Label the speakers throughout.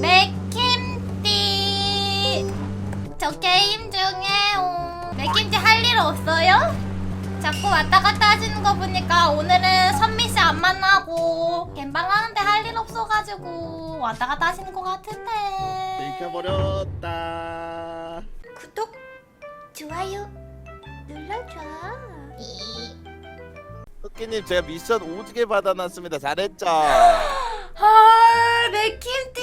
Speaker 1: 맥킴띠 저 게임 중에 어, 맥킴띠 할 일 없어요? 자꾸 왔다 갔다 하시는 거 보니까 오늘은 선미 씨 안 만나고 갬방 하는데 할 일 없어가지고 왔다 갔다 하시는 것 같은데
Speaker 2: 잃혀버렸다.
Speaker 1: 구독 좋아요 눌러줘
Speaker 2: 흑기님 제가 미션 오지게 받아놨습니다. 잘했죠?
Speaker 1: 헐 맥킴띠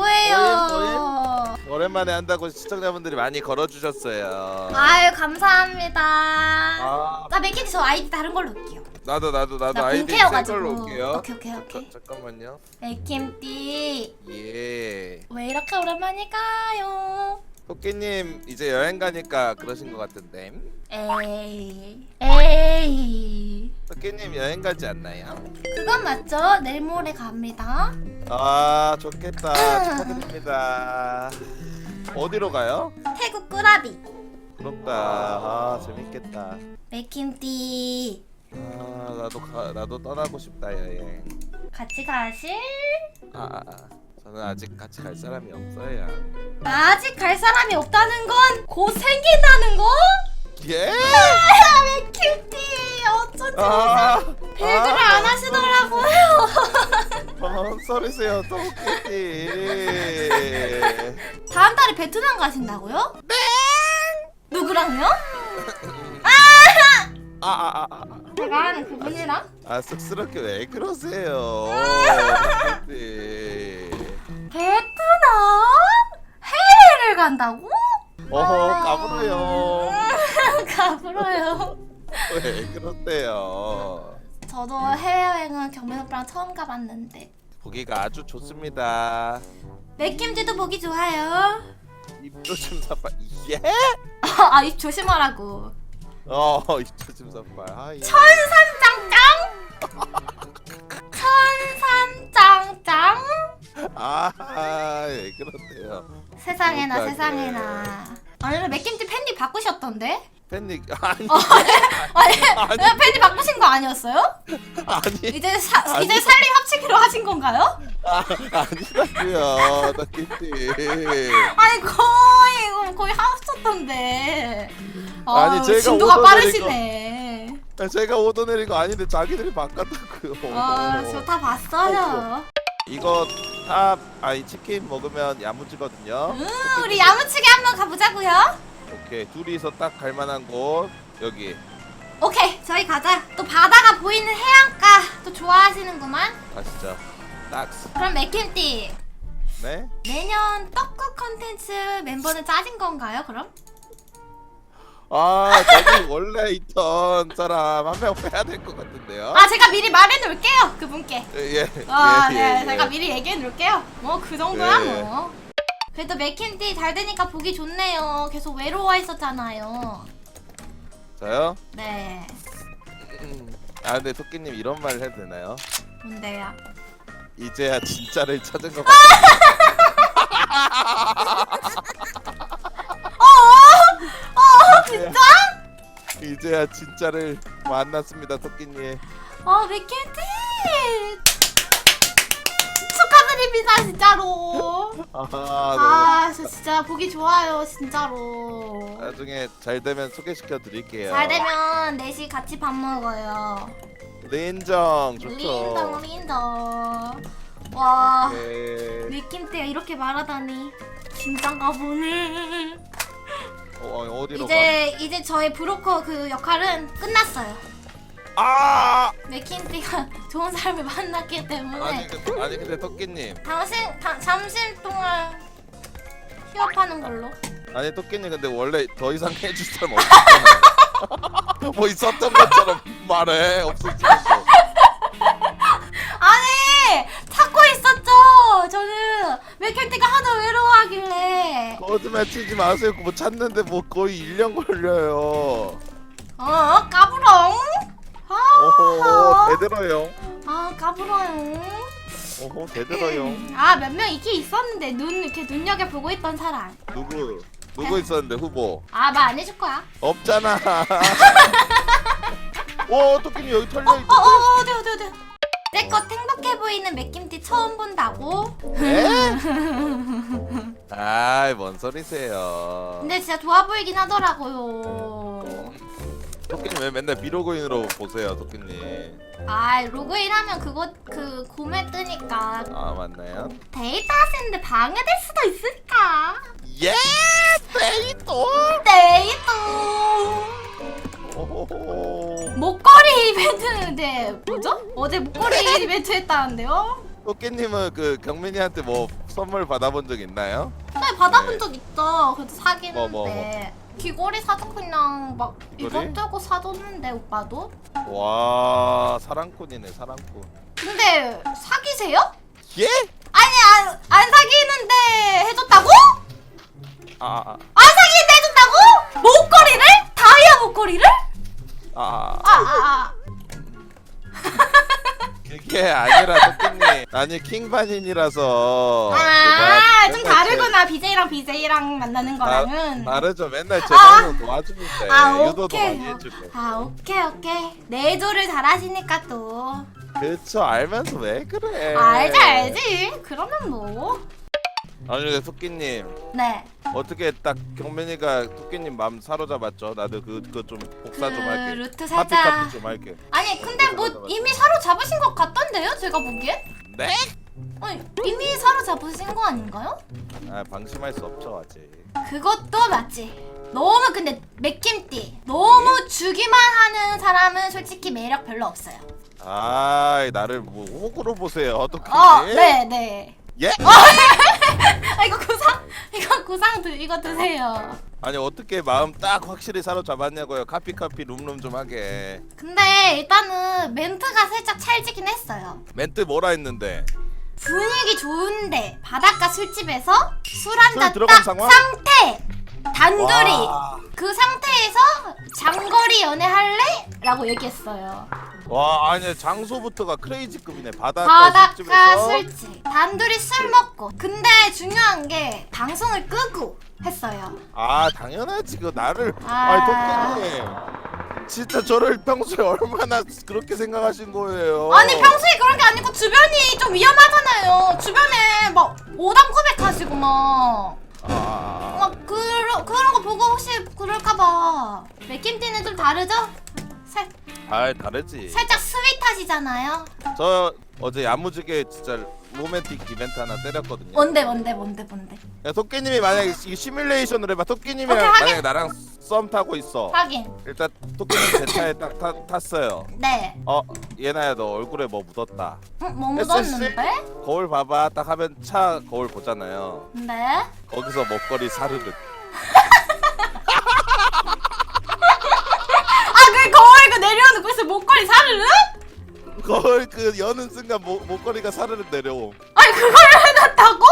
Speaker 1: 뭐예요
Speaker 2: 오랜만에 한다고 시청자분들이 많이 걸어주셨어요.
Speaker 1: 아유 감사합니다
Speaker 2: 아,
Speaker 1: 나 맥킴띠 저 아이디 다른 걸로 올게요
Speaker 2: 나도 나도 나도
Speaker 1: 나
Speaker 2: 아이디 센
Speaker 1: 공태여가지고
Speaker 2: 걸로 올게요.
Speaker 1: 오케이 오케이 오케이
Speaker 2: 자, 잠깐만요.
Speaker 1: 맥킴띠
Speaker 2: 예.
Speaker 1: 왜 이렇게 오랜만일까요?
Speaker 2: 흑기님 이제 여행 가니까 그러신 것 같은데.
Speaker 1: 에이 에이
Speaker 2: 흑기님 여행 가지 않나요?
Speaker 1: 그건 맞죠? 내일 모레 갑니다
Speaker 2: 아 좋겠다. 축하드립니다. 어디로 가요?
Speaker 1: 태국 꾸라비
Speaker 2: 부럽다. 아 재밌겠다.
Speaker 1: 맥킴띠
Speaker 2: 아 나도 가, 나도 떠나고 싶다 여행.
Speaker 1: 같이 가실?
Speaker 2: 아, 아, 아. 저는 아직 같이 갈 사람이 없어요.
Speaker 1: 아직 갈 사람이 없다는 건 곧 생긴다는 거?
Speaker 2: 예?
Speaker 1: 아, 맥킴띠 어쩐지
Speaker 2: 아,
Speaker 1: 배그를 안 하시더라고요
Speaker 2: 어, 썰으세요, 토끼띠.
Speaker 1: 다음 달에 베트남 가신다고요? 네 누구랑요?
Speaker 2: 아, 아, 아, 아,
Speaker 1: 제가 아는 그분이랑?
Speaker 2: 아, 쑥스럽게 왜 그러세요, 토끼띠.
Speaker 1: 베트남? 해외를 간다고?
Speaker 2: 어허, 까불어요.
Speaker 1: 가불어요.
Speaker 2: 왜 그러세요?
Speaker 1: 저도 해외여행은 경민 오빠랑 처음 가봤는데
Speaker 2: 보기가 아주 좋습니다.
Speaker 1: 맥김치도 보기 좋아요.
Speaker 2: 입도 좀 사빠. 예?
Speaker 1: 아 입 조심하라고.
Speaker 2: 어, 입도 좀 사빠. 아, 예.
Speaker 1: 천삼짱짱. 천삼짱짱.
Speaker 2: 아, 왜 그러세요?
Speaker 1: 세상에나
Speaker 2: 못가게.
Speaker 1: 세상에나. 아니 맥김치 팬디 바꾸셨던데?
Speaker 2: 팬닉 아니
Speaker 1: 아니
Speaker 2: 아니.
Speaker 1: 팬디 바꾸신 거 아니었어요?
Speaker 2: 아니
Speaker 1: 이제 사,
Speaker 2: 아니.
Speaker 1: 이제 살림 합치기로 하신 건가요?
Speaker 2: 아, 아니라고요 나키티
Speaker 1: 아니 거의 이거 거의 합쳤던데. 아,
Speaker 2: 아니, 제가
Speaker 1: 진도가
Speaker 2: 오더
Speaker 1: 빠르시네.
Speaker 2: 제가 오더 내린 거 아닌데 자기들이 바꿨다고요
Speaker 1: 아, 저다 봤어요.
Speaker 2: 이거 탑 아니 치킨 먹으면 야무지거든요
Speaker 1: 음, 우리 야무치게 한번 가보자고요.
Speaker 2: 오케이 둘이서 딱 갈만한 곳 여기
Speaker 1: 오케이, 저희 가자. 또 바다가 보이는 해안가 또 좋아하시는구만.
Speaker 2: 가시죠 딱
Speaker 1: 그럼 맥킴띠
Speaker 2: 네?
Speaker 1: 내년 떡국 컨텐츠 멤버는 짜진 건가요? 그럼?
Speaker 2: 아 저기 원래 있던 사람 한 명 빼야 될 것 같은데요
Speaker 1: 아, 제가 미리 말해 놓을게요. 그분께.
Speaker 2: 예, 예,
Speaker 1: 아,
Speaker 2: 예,
Speaker 1: 네,
Speaker 2: 예,
Speaker 1: 제가
Speaker 2: 예.
Speaker 1: 미리 얘기해 놓을게요. 뭐 그 정도야
Speaker 2: 예.
Speaker 1: 뭐. 그래도 맥킴띠 잘 되니까 보기 좋네요. 계속 외로워 있었잖아요.
Speaker 2: 저요?
Speaker 1: 네.
Speaker 2: 음. 아 근데 토끼님 이런 말 해도 되나요?
Speaker 1: 뭔데요?
Speaker 2: 이제야 진짜를 찾은 것 같아.
Speaker 1: 진짜?
Speaker 2: 이제야 진짜를 만났습니다, 토끼님.
Speaker 1: 아, 맥킴띠! 축하드립니다, 진짜로.
Speaker 2: 아,
Speaker 1: 아, 저 진짜 보기 좋아요, 진짜로.
Speaker 2: 네. 나중에 잘 되면 소개시켜 드릴게요.
Speaker 1: 잘 되면 넷이 같이 밥 먹어요.
Speaker 2: 린정 좋죠.
Speaker 1: 린정, 린정. 와,
Speaker 2: 예.
Speaker 1: 맥킴띠가 이렇게 말하다니. 진짠가 보네.
Speaker 2: 어, 어디로
Speaker 1: 이제, 이제 저의 브로커 그 역할은 끝났어요.
Speaker 2: 가? 아!
Speaker 1: 맥킴띠가 좋은 사람을 만났기 때문에.
Speaker 2: 아니 근데 아니 근데 토끼님.
Speaker 1: 당신 다, 잠시 동안 휴업하는 걸로.
Speaker 2: 아니 토끼님 근데 원래 더 이상 해줄 사람 없었잖아. 뭐 있었던 것처럼 말해 없었지
Speaker 1: 저는 맥캠티가 하도 외로워하길래.
Speaker 2: 거짓말 치지 마세요. 뭐 찾는데 뭐 거의 1년 걸려요.
Speaker 1: 어 까불엉. 아,
Speaker 2: 오호 대들어요.
Speaker 1: 아 까불어요.
Speaker 2: 오호 대들어요.
Speaker 1: 아 몇 명 있긴 있었는데 눈 이렇게 눈여겨 보고 있던 사람.
Speaker 2: 누구 누구 있었는데 후보
Speaker 1: 아 말 안 해줄 거야.
Speaker 2: 없잖아. 오 토끼님 여기 털려 있.
Speaker 1: 어어 어디 어디 어디. 내것 행복해 보이는 맥김티 처음 본다고? 에? 네?
Speaker 2: 아이 뭔 소리세요
Speaker 1: 근데 진짜 좋아 보이긴 하더라고요.
Speaker 2: 토끼님 왜 맨날 미로그인으로 보세요 토끼님
Speaker 1: 아 로그인하면 그거 그 곰에 뜨니까
Speaker 2: 아 맞나요?
Speaker 1: 데이터 하시는데 방해될 수도 있으니까.
Speaker 2: 예 데이터
Speaker 1: 데이터. 목걸이 이벤트인데 뭐죠? 어제 목걸이 이벤트 했다는데요?
Speaker 2: 토끼님은 그 경민이한테 뭐 선물 받아본 적 있나요?
Speaker 1: 네 받아본 적 있죠. 그래도 사기는데
Speaker 2: 뭐, 뭐, 뭐.
Speaker 1: 귀걸이 사도 그냥 막
Speaker 2: 귀걸이?
Speaker 1: 이것저것 사줬는데 오빠도.
Speaker 2: 와 사랑꾼이네 사랑꾼.
Speaker 1: 근데 사귀세요?
Speaker 2: 예?
Speaker 1: 아니 안, 안 사귀는데 해줬다고?
Speaker 2: 아, 아,
Speaker 1: 안 사귀는데 해줬다고? 목걸이를?
Speaker 2: 그게 아니라 토끼님. 아니 킹반인이라서.
Speaker 1: 아, 그좀 다르구나. BJ랑 BJ랑 만나는
Speaker 2: 제-
Speaker 1: 거랑은.
Speaker 2: 다, 다르죠. 맨날 제방은 도와주는데
Speaker 1: 아,
Speaker 2: 유도도
Speaker 1: 오케이.
Speaker 2: 많이 해주고.
Speaker 1: 아, 오케이, 오케이. 내조를 잘하시니까 또.
Speaker 2: 그쵸 알면서 왜 그래?
Speaker 1: 알지, 알지. 그러면 뭐.
Speaker 2: 아니 근데 토끼님
Speaker 1: 네.
Speaker 2: 어떻게 딱 경민이가 토끼님 마음 사로잡았죠? 나도 그 그거 좀 복사 좀
Speaker 1: 그
Speaker 2: 할게.
Speaker 1: 루트
Speaker 2: 카피
Speaker 1: 살짝.
Speaker 2: 카피 좀 할게.
Speaker 1: 아니, 근데 뭐 이미 사로잡으신 것 같던데요? 제가 보기엔?
Speaker 2: 네?
Speaker 1: 아니, 이미 사로잡으신 거 아닌가요?
Speaker 2: 아 방심할 수 없죠 아직.
Speaker 1: 그것도 맞지. 너무 근데 맥김띠. 너무 주기만 하는 사람은 솔직히 매력 별로 없어요.
Speaker 2: 아 나를 뭐 호구로 보세요 토끼님.
Speaker 1: 어, 네, 네.
Speaker 2: 예?
Speaker 1: 아 이거 구상 이거 구상 드 이거 드세요.
Speaker 2: 아니 어떻게 마음 딱 확실히 사로잡았냐고요? 카피 카피 룸룸 좀 하게.
Speaker 1: 근데 일단은 멘트가 살짝 찰지긴 했어요.
Speaker 2: 멘트 뭐라 했는데?
Speaker 1: 분위기 좋은데 바닷가 술집에서 술
Speaker 2: 술
Speaker 1: 한잔
Speaker 2: 들어간
Speaker 1: 딱
Speaker 2: 상황?
Speaker 1: 상태 단둘이
Speaker 2: 와.
Speaker 1: 그 상태에서 장거리 연애 할래? 라고 얘기했어요.
Speaker 2: 와 아니 장소부터가 크레이지급이네 바닷가
Speaker 1: 바닷가
Speaker 2: 술집에서
Speaker 1: 술집 단둘이 술 먹고 근데 중요한 게 방송을 끄고 했어요.
Speaker 2: 아 당연하지 그 나를
Speaker 1: 아.
Speaker 2: 아... 니 토끼님 진짜 저를 평소에 얼마나 그렇게 생각하신 거예요
Speaker 1: 아니 평소에 그런 게 아니고 주변이 좀 위험하잖아요. 주변에 막 오담 고백하시고 막.
Speaker 2: 아,
Speaker 1: 막 그런 그런 거 보고 혹시 그럴까봐 맥김띠는 좀 다르죠? 살
Speaker 2: 아 다르지
Speaker 1: 살짝 스윗하시잖아요.
Speaker 2: 저 어제 야무지게 진짜 로맨틱 이벤트 하나 때렸거든요
Speaker 1: 뭔데 뭔데 뭔데 뭔데.
Speaker 2: 야, 토끼님이 만약에 이 시뮬레이션을 해봐 토끼님이랑
Speaker 1: 오케이, 하긴.
Speaker 2: 만약에 나랑 썸 타고 있어
Speaker 1: 하긴.
Speaker 2: 일단 토끼님 제 차에 딱 타, 탔어요
Speaker 1: 네.
Speaker 2: 어 예나야 너 얼굴에 뭐 묻었다
Speaker 1: 응, 뭐? 묻었는데?
Speaker 2: 거울 봐봐 딱 하면 차 거울 보잖아요
Speaker 1: 네.
Speaker 2: 거기서 먹거리 사르륵
Speaker 1: 아그 거울 그 내려놓고 있어 목걸이 사르르?
Speaker 2: 거울 그 여는 순간 목, 목걸이가 사르륵 내려옴
Speaker 1: 아니 그걸 해놨다고?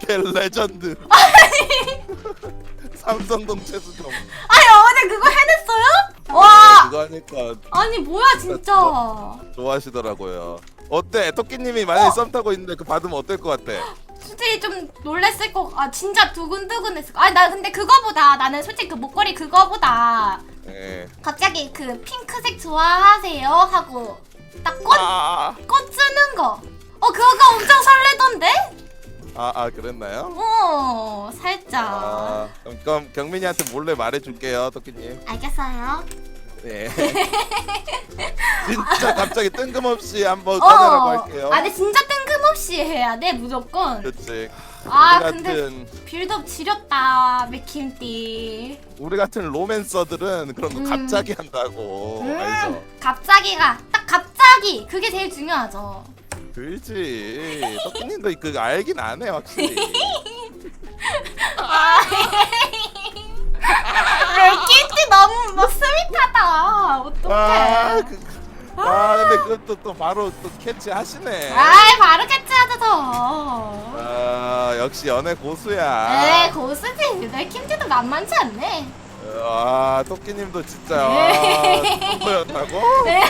Speaker 2: 걔 레전드 삼성동 최수종
Speaker 1: 아니 어제 그거 해냈어요? 와.
Speaker 2: 그거 하니까
Speaker 1: 아니 뭐야 진짜.
Speaker 2: 좋아하시더라고요 어때? 토끼님이 만약에
Speaker 1: 어.
Speaker 2: 썸 타고 있는데 그 받으면 어떨 것 같아?
Speaker 1: 솔직히 좀 놀랬을 거, 아 진짜 두근두근했을 거. 아니 나 근데 그거보다 나는 솔직히 그 목걸이 그거보다
Speaker 2: 예.
Speaker 1: 갑자기 그 핑크색 좋아하세요 하고 딱 꽃,
Speaker 2: 아,
Speaker 1: 꽃 주는 거. 어 그거 엄청 설레던데?
Speaker 2: 아, 아 그랬나요?
Speaker 1: 어 살짝.
Speaker 2: 아, 그럼, 그럼 경민이한테 몰래 말해줄게요, 토끼님.
Speaker 1: 알겠어요.
Speaker 2: 네. 진짜 갑자기 뜬금없이 한번 꺼내라고 할게요.
Speaker 1: 아 근데 진짜 뜬금없이 해야 돼 무조건.
Speaker 2: 그렇지.
Speaker 1: 아,
Speaker 2: 우리
Speaker 1: 근데-
Speaker 2: 같은
Speaker 1: 빌드업 지렸다 맥킴띠.
Speaker 2: 우리 같은 로맨서들은 그런 거
Speaker 1: 음.
Speaker 2: 갑자기 한다고
Speaker 1: 음,
Speaker 2: 알죠?
Speaker 1: 갑자기가 딱 갑자기 그게 제일 중요하죠.
Speaker 2: 그렇지. 토끼님도 그 알긴 아네 확실히.
Speaker 1: 맥킴띠 너무 뭐 어떡해.
Speaker 2: 아, 그, 아 근데 그것도 또 바로 또 캐치 하시네.
Speaker 1: 아이 바로 캐치하죠 저.
Speaker 2: 아 역시 연애 고수야.
Speaker 1: 에 고수지. 맥킴띠도 만만치 않네.
Speaker 2: 아 토끼님도 진짜
Speaker 1: 네.
Speaker 2: 와, 선보였다고?
Speaker 1: 네.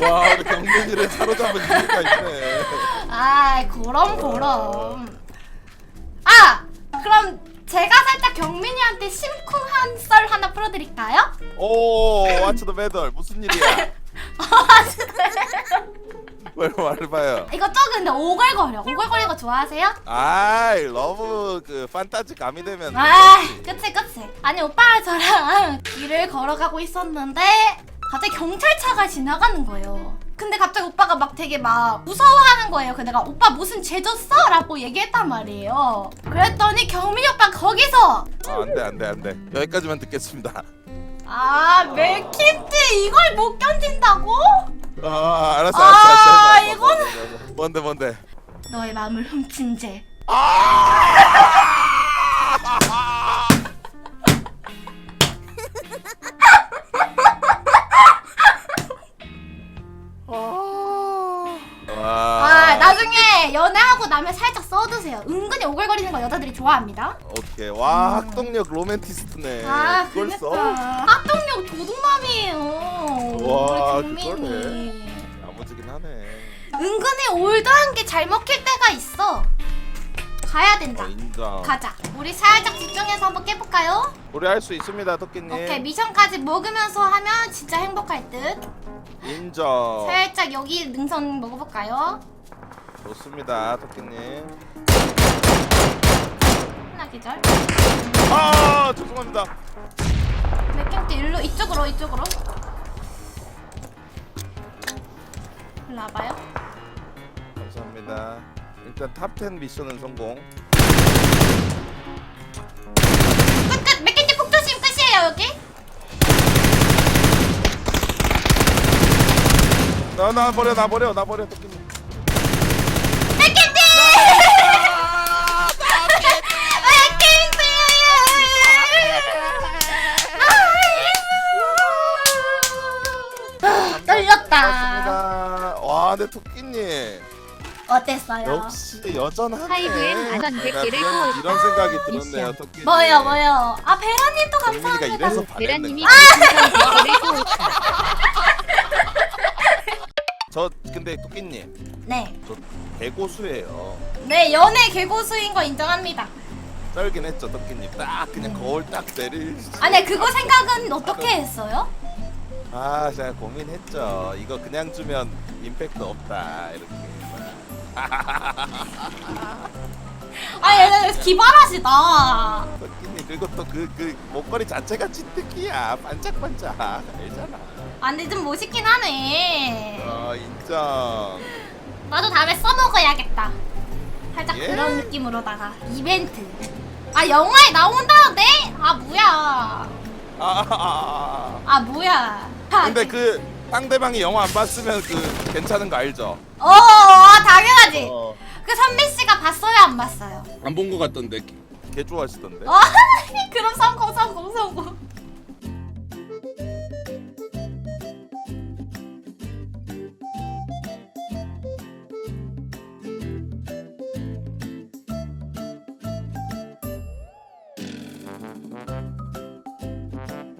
Speaker 2: 와 우리 경민이를 사로잡은 이유가 있네.
Speaker 1: 아이 그럼 그럼. 아 그럼 제가 살짝 경민이한테 심쿵한 썰 하나 풀어드릴까요?
Speaker 2: 오 매달 무슨 일이야? 뭘 말해봐요.
Speaker 1: 이거 좀 근데 오글거려. 오글거리는 거 좋아하세요?
Speaker 2: 아이 러브 그 판타지 가미되면
Speaker 1: 아, 그치 그치. 아니 오빠랑 저랑 길을 걸어가고 있었는데 갑자기 경찰차가 지나가는 거예요. 근데 갑자기 오빠가 막 되게 막 무서워하는 거예요. 근데 내가 오빠 무슨 죄 졌어? 라고 얘기했단 말이에요. 그랬더니 경민이 오빠 거기서
Speaker 2: 아, 안돼 안돼 안돼 여기까지만 듣겠습니다.
Speaker 1: 아 맥킴지 이걸 못 견딘다고?
Speaker 2: 아 알았어
Speaker 1: 아,
Speaker 2: 알았어 알았어. 알았어.
Speaker 1: 이거는-
Speaker 2: 뭔데 뭔데.
Speaker 1: 너의 마음을 훔친 죄.
Speaker 2: 와.
Speaker 1: 나면 살짝 써두세요. 은근히 오글거리는 거 여자들이 좋아합니다.
Speaker 2: 오케이 와 학동력 로맨티스트네.
Speaker 1: 아
Speaker 2: 그걸
Speaker 1: 그니까
Speaker 2: 써?
Speaker 1: 합동력 도둑남이에요.
Speaker 2: 와,
Speaker 1: 우리 경민이.
Speaker 2: 그거네. 야무지긴 하네.
Speaker 1: 은근히 올드한 게 잘 먹힐 때가 있어. 가야 된다.
Speaker 2: 어, 인정.
Speaker 1: 가자. 우리 살짝 집중해서 한번 깨볼까요?
Speaker 2: 우리 할 수 있습니다 토끼님.
Speaker 1: 오케이 미션까지 먹으면서 하면 진짜 행복할 듯.
Speaker 2: 인정.
Speaker 1: 살짝 여기 능선 먹어볼까요?
Speaker 2: 좋습니다 토끼님.
Speaker 1: 하나 기절.
Speaker 2: 아 죄송합니다.
Speaker 1: 때 일로 이쪽으로 이쪽으로. 일로 와봐요.
Speaker 2: 감사합니다. 일단 탑10 미션은 성공.
Speaker 1: 끝 끝. 맥킹 때 폭조심 끝이에요 여기.
Speaker 2: 나 나 버려 나 버려 나 버려 토끼님. 근데 토끼님
Speaker 1: 어땠어요?
Speaker 2: 역시 여전하네.
Speaker 3: 하이브엔 백
Speaker 2: 내가
Speaker 3: 개를
Speaker 2: 이런,
Speaker 3: 또
Speaker 2: 이런 생각이. 들었네요, 토끼님.
Speaker 1: 뭐요 뭐요? 아 베라님도
Speaker 2: 경민이가
Speaker 1: 감사합니다.
Speaker 2: 이래서
Speaker 3: 베라님이
Speaker 2: 반했네.
Speaker 3: 별풍선 100개를 또 오차.
Speaker 2: 저 근데 토끼님
Speaker 1: 네,
Speaker 2: 저 개고수예요.
Speaker 1: 네 연애 개고수인 거 인정합니다.
Speaker 2: 썰긴 했죠, 토끼님. 딱 그냥 거울 딱 내릴.
Speaker 1: 아니 그거 생각은 어떻게 했어요?
Speaker 2: 아, 제가 고민했죠. 이거 그냥 주면 임팩트 없다 이렇게.
Speaker 1: 아 얘네 기발하시다.
Speaker 2: 토끼님 그리고 또 그 그 목걸이 자체가 진특이야. 반짝반짝. 알잖아.
Speaker 1: 안돼 좀 멋있긴 하네.
Speaker 2: 어, 인정.
Speaker 1: 나도 다음에 써먹어야겠다. 살짝
Speaker 2: 예.
Speaker 1: 그런 느낌으로다가 이벤트. 아 영화에 나온다는데? 아 뭐야?
Speaker 2: 아, 아, 아, 아.
Speaker 1: 아 뭐야? 아,
Speaker 2: 근데 그 상대방이 영화 안 봤으면 그 괜찮은 거 알죠?
Speaker 1: 어, 어 당연하지.
Speaker 2: 어.
Speaker 1: 그 선미 씨가 봤어요 안 봤어요?
Speaker 2: 안 본 거 같던데. 개 좋아하시던데.
Speaker 1: 어 그럼 성공 성공 성공.